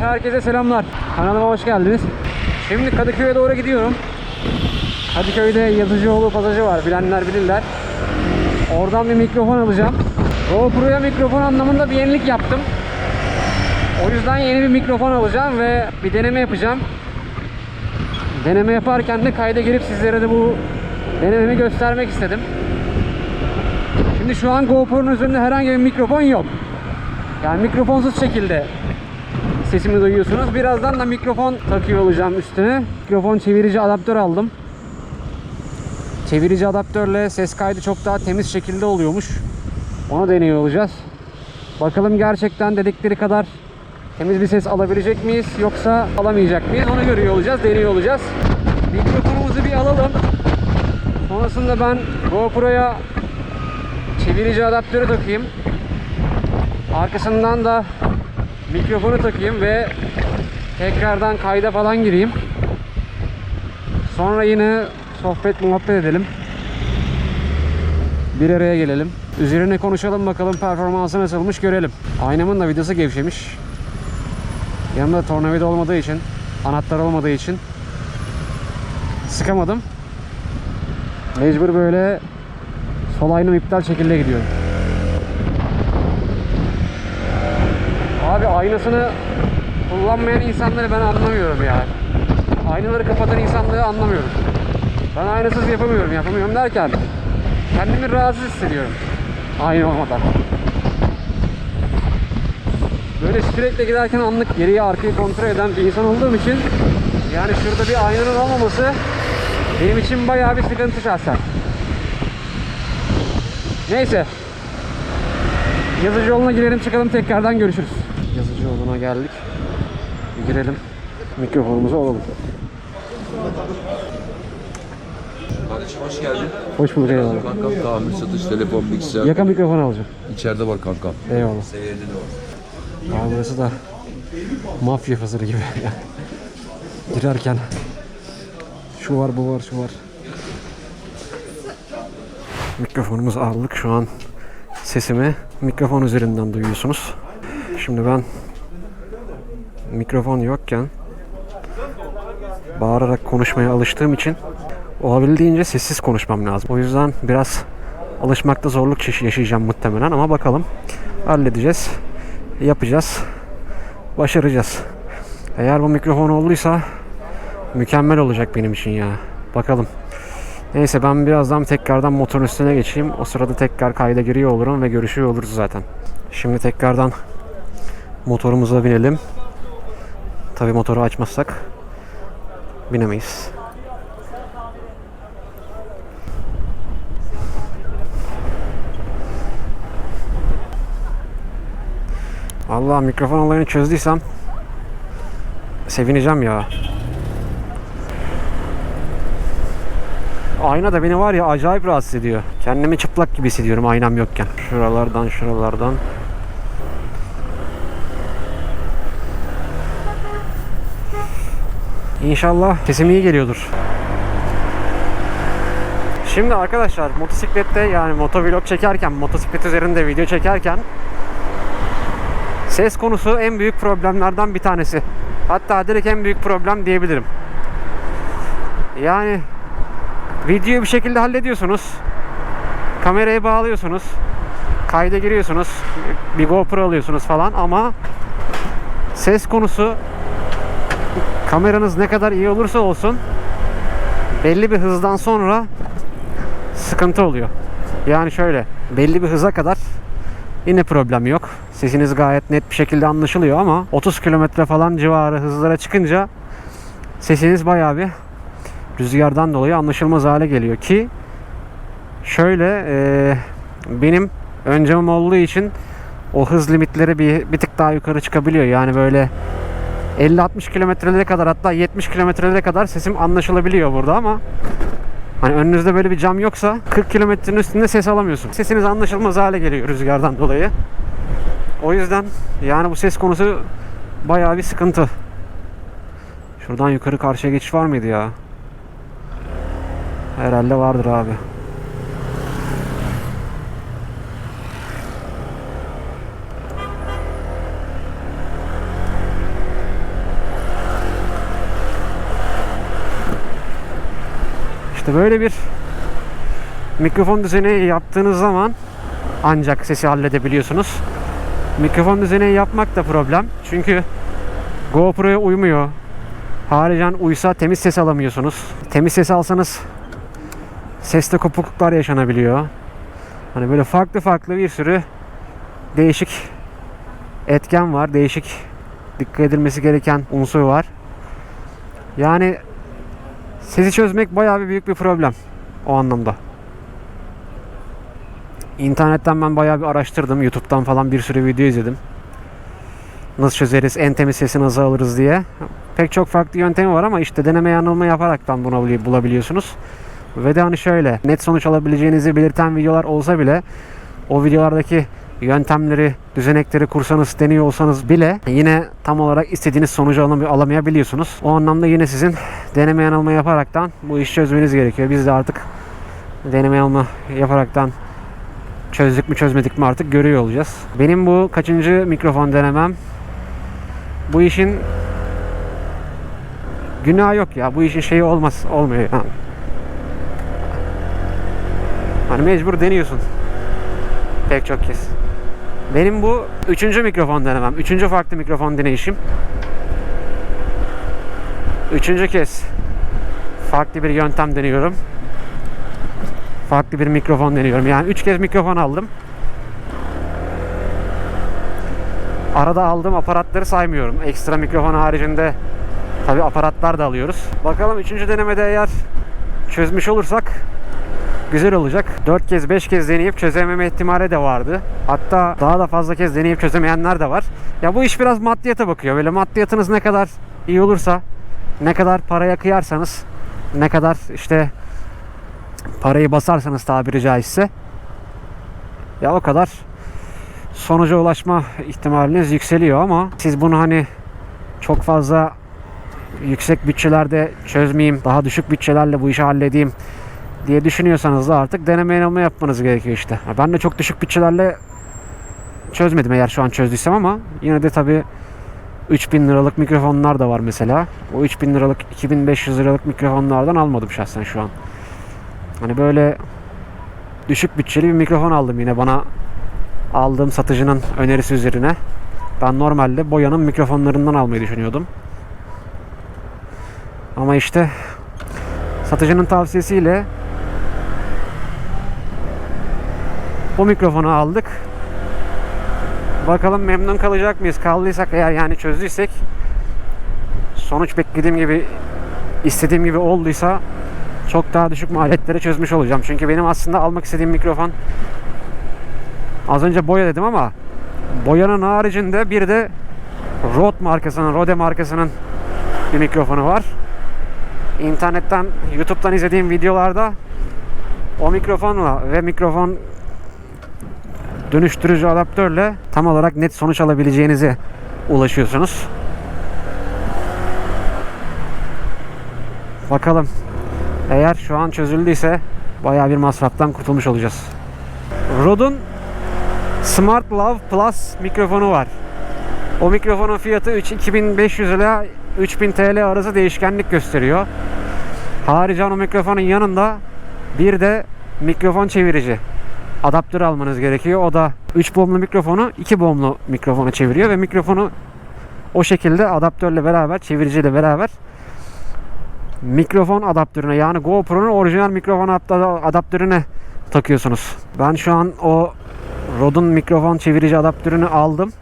herkese selamlar. Kanalıma hoş geldiniz. Şimdi Kadıköy'e doğru gidiyorum. Kadıköy'de Yazıcıoğlu pasajı var. Bilenler bilirler. Oradan bir mikrofon alacağım. GoPro'ya mikrofon anlamında bir yenilik yaptım. O yüzden yeni bir mikrofon alacağım ve bir deneme yapacağım. Deneme yaparken de kayda girip sizlere de bu denememi göstermek istedim. Şimdi şu an GoPro'nun üzerinde herhangi bir mikrofon yok. Yani mikrofonsuz şekilde sesimi duyuyorsunuz. Birazdan da mikrofon takıyor olacağım üstüne. Mikrofon çevirici adaptör aldım. Çevirici adaptörle ses kaydı çok daha temiz şekilde oluyormuş. Onu deniyor olacağız. Bakalım gerçekten dedikleri kadar temiz bir ses alabilecek miyiz yoksa alamayacak mıyız? Onu görüyor olacağız, deniyor olacağız. Mikrofonumuzu bir alalım. Sonrasında ben GoPro'ya çevirici adaptörü takayım. Arkasından da mikrofonu takayım ve tekrardan kayda falan gireyim. Sonra yine sohbet muhabbet edelim. Bir araya gelelim. Üzerine konuşalım bakalım performansı nasılmış görelim. Aynamın da vidası gevşemiş. Yanımda tornavida olmadığı için, anahtar olmadığı için sıkamadım. Mecbur böyle sol aynam iptal şekilde gidiyor. Abi aynasını kullanmayan insanları ben anlamıyorum ya. Aynaları kapatan insanları anlamıyorum. Ben aynasız yapamıyorum, yapamıyorum derken kendimi rahatsız hissediyorum. Ayna olmadan. Böyle sürekli giderken anlık geriye arkayı kontrol eden bir insan olduğum için yani şurada bir aynanın olmaması benim için bayağı bir sıkıntı şahsen. Neyse. Yazıcı yoluna girelim çıkalım tekrardan görüşürüz. Yazıcı yoluna geldik. Bir girelim. Mikrofonumuzu alalım. Kardeşim hoş geldin. Hoş bulduk eyvallah. Kankam tamir, satış, telefon, bilgisayar. Yaka mikrofon alacağım. İçeride var kankam. Eyvallah. Seyrede de var. Abi burası da mafya pazarı gibi. Girerken şu var bu var şu var. Mikrofonumuzu aldık şu an sesimi mikrofon üzerinden duyuyorsunuz. Şimdi ben mikrofon yokken bağırarak konuşmaya alıştığım için olabildiğince sessiz konuşmam lazım. O yüzden biraz alışmakta zorluk yaşayacağım muhtemelen ama bakalım halledeceğiz. Yapacağız. Başaracağız. Eğer bu mikrofon olduysa mükemmel olacak benim için ya. Bakalım. Neyse ben birazdan tekrardan motorun üstüne geçeyim. O sırada tekrar kayda giriyor olurum ve görüşüyor oluruz zaten. Şimdi tekrardan motorumuza binelim. Tabi motoru açmazsak binemeyiz. Allah mikrofon olayını çözdüysem sevineceğim ya. Ayna da beni var ya acayip rahatsız ediyor. Kendimi çıplak gibi hissediyorum aynam yokken. Şuralardan şuralardan. İnşallah sesim iyi geliyordur. Şimdi arkadaşlar motosiklette yani motovlog çekerken, motosiklet üzerinde video çekerken Ses konusu en büyük problemlerden bir tanesi. Hatta direkt en büyük problem diyebilirim. Yani videoyu bir şekilde hallediyorsunuz. Kamerayı bağlıyorsunuz. Kayda giriyorsunuz. Bir GoPro alıyorsunuz falan ama ses konusu kameranız ne kadar iyi olursa olsun belli bir hızdan sonra sıkıntı oluyor. Yani şöyle belli bir hıza kadar Yine problem yok. Sesiniz gayet net bir şekilde anlaşılıyor ama 30 kilometre falan civarı hızlara çıkınca sesiniz bayağı bir rüzgardan dolayı anlaşılmaz hale geliyor ki şöyle e, benim ön camım olduğu için o hız limitleri bir, bir tık daha yukarı çıkabiliyor. Yani böyle 50-60 kilometrelere kadar hatta 70 kilometrelere kadar sesim anlaşılabiliyor burada ama Hani önünüzde böyle bir cam yoksa 40 kilometrenin üstünde ses alamıyorsun. Sesiniz anlaşılmaz hale geliyor rüzgardan dolayı. O yüzden yani bu ses konusu bayağı bir sıkıntı. Şuradan yukarı karşıya geçiş var mıydı ya? Herhalde vardır abi. İşte böyle bir mikrofon düzeni yaptığınız zaman ancak sesi halledebiliyorsunuz. Mikrofon düzeni yapmak da problem. Çünkü GoPro'ya uymuyor. Haricen uysa temiz ses alamıyorsunuz. Temiz ses alsanız seste kopukluklar yaşanabiliyor. Hani böyle farklı farklı bir sürü değişik etken var. Değişik dikkat edilmesi gereken unsur var. Yani sesi çözmek bayağı bir büyük bir problem o anlamda. İnternetten ben bayağı bir araştırdım. YouTube'dan falan bir sürü video izledim. Nasıl çözeriz, en temiz sesi nasıl alırız diye. Pek çok farklı yöntemi var ama işte deneme yanılma yaparaktan bunu bul- bulabiliyorsunuz. Ve de hani şöyle net sonuç alabileceğinizi belirten videolar olsa bile o videolardaki yöntemleri, düzenekleri kursanız, deniyor olsanız bile yine tam olarak istediğiniz sonucu alam- alamayabiliyorsunuz. O anlamda yine sizin deneme yanılma yaparaktan bu işi çözmeniz gerekiyor. Biz de artık deneme yanılma yaparaktan çözdük mü çözmedik mi artık görüyor olacağız. Benim bu kaçıncı mikrofon denemem? Bu işin günah yok ya. Bu işin şeyi olmaz, olmuyor yani. Hani mecbur deniyorsun. Pek çok kez. Benim bu üçüncü mikrofon denemem. Üçüncü farklı mikrofon deneyişim. Üçüncü kez farklı bir yöntem deniyorum. Farklı bir mikrofon deniyorum. Yani üç kez mikrofon aldım. Arada aldığım aparatları saymıyorum. Ekstra mikrofon haricinde tabi aparatlar da alıyoruz. Bakalım üçüncü denemede eğer çözmüş olursak güzel olacak. 4 kez 5 kez deneyip çözememe ihtimali de vardı. Hatta daha da fazla kez deneyip çözemeyenler de var. Ya bu iş biraz maddiyata bakıyor. Böyle maddiyatınız ne kadar iyi olursa, ne kadar paraya kıyarsanız, ne kadar işte parayı basarsanız tabiri caizse ya o kadar sonuca ulaşma ihtimaliniz yükseliyor ama siz bunu hani çok fazla yüksek bütçelerde çözmeyeyim, daha düşük bütçelerle bu işi halledeyim diye düşünüyorsanız da artık deneme yanılma yapmanız gerekiyor işte. Ben de çok düşük bütçelerle çözmedim eğer şu an çözdüysem ama yine de tabi 3000 liralık mikrofonlar da var mesela. O 3000 liralık 2500 liralık mikrofonlardan almadım şahsen şu an. Hani böyle düşük bütçeli bir mikrofon aldım yine bana aldığım satıcının önerisi üzerine. Ben normalde Boya'nın mikrofonlarından almayı düşünüyordum. Ama işte satıcının tavsiyesiyle bu mikrofonu aldık. Bakalım memnun kalacak mıyız? Kaldıysak eğer yani çözdüysek sonuç beklediğim gibi istediğim gibi olduysa çok daha düşük maliyetleri çözmüş olacağım. Çünkü benim aslında almak istediğim mikrofon az önce Boya dedim ama Boya'nın haricinde bir de Rode markasının, Rode markasının bir mikrofonu var. İnternetten, YouTube'dan izlediğim videolarda o mikrofonla ve mikrofon dönüştürücü adaptörle tam olarak net sonuç alabileceğinize ulaşıyorsunuz. Bakalım. Eğer şu an çözüldüyse bayağı bir masraftan kurtulmuş olacağız. Rode'un Smart Love Plus mikrofonu var. O mikrofonun fiyatı 3 2500 ile 3000 TL arası değişkenlik gösteriyor. Haricen o mikrofonun yanında bir de mikrofon çevirici adaptör almanız gerekiyor. O da 3 bohumlu mikrofonu 2 bohumlu mikrofona çeviriyor ve mikrofonu o şekilde adaptörle beraber çeviriciyle beraber mikrofon adaptörüne yani GoPro'nun orijinal mikrofon adaptö- adaptörüne takıyorsunuz. Ben şu an o Rode'un mikrofon çevirici adaptörünü aldım.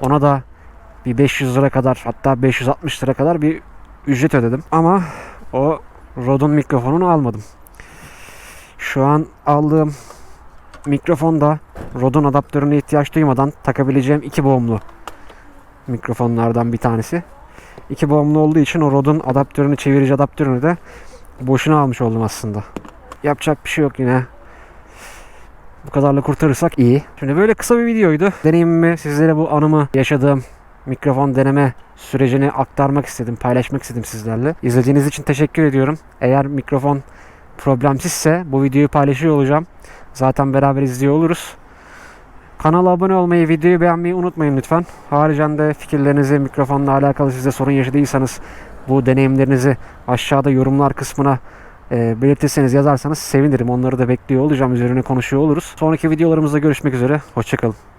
Ona da bir 500 lira kadar hatta 560 lira kadar bir ücret ödedim. Ama o Rode'un mikrofonunu almadım. Şu an aldığım mikrofon da Rode'un adaptörüne ihtiyaç duymadan takabileceğim iki boğumlu mikrofonlardan bir tanesi. İki boğumlu olduğu için o Rode'un adaptörünü çevirici adaptörünü de boşuna almış oldum aslında. Yapacak bir şey yok yine. Bu kadarla kurtarırsak iyi. Şimdi böyle kısa bir videoydu. Deneyimimi sizlere bu anımı yaşadığım mikrofon deneme sürecini aktarmak istedim, paylaşmak istedim sizlerle. İzlediğiniz için teşekkür ediyorum. Eğer mikrofon problemsizse bu videoyu paylaşıyor olacağım. Zaten beraber izliyor oluruz. Kanala abone olmayı, videoyu beğenmeyi unutmayın lütfen. Haricen de fikirlerinizi mikrofonla alakalı size sorun yaşadıysanız bu deneyimlerinizi aşağıda yorumlar kısmına e, belirtirseniz yazarsanız sevinirim. Onları da bekliyor olacağım. Üzerine konuşuyor oluruz. Sonraki videolarımızda görüşmek üzere. Hoşçakalın.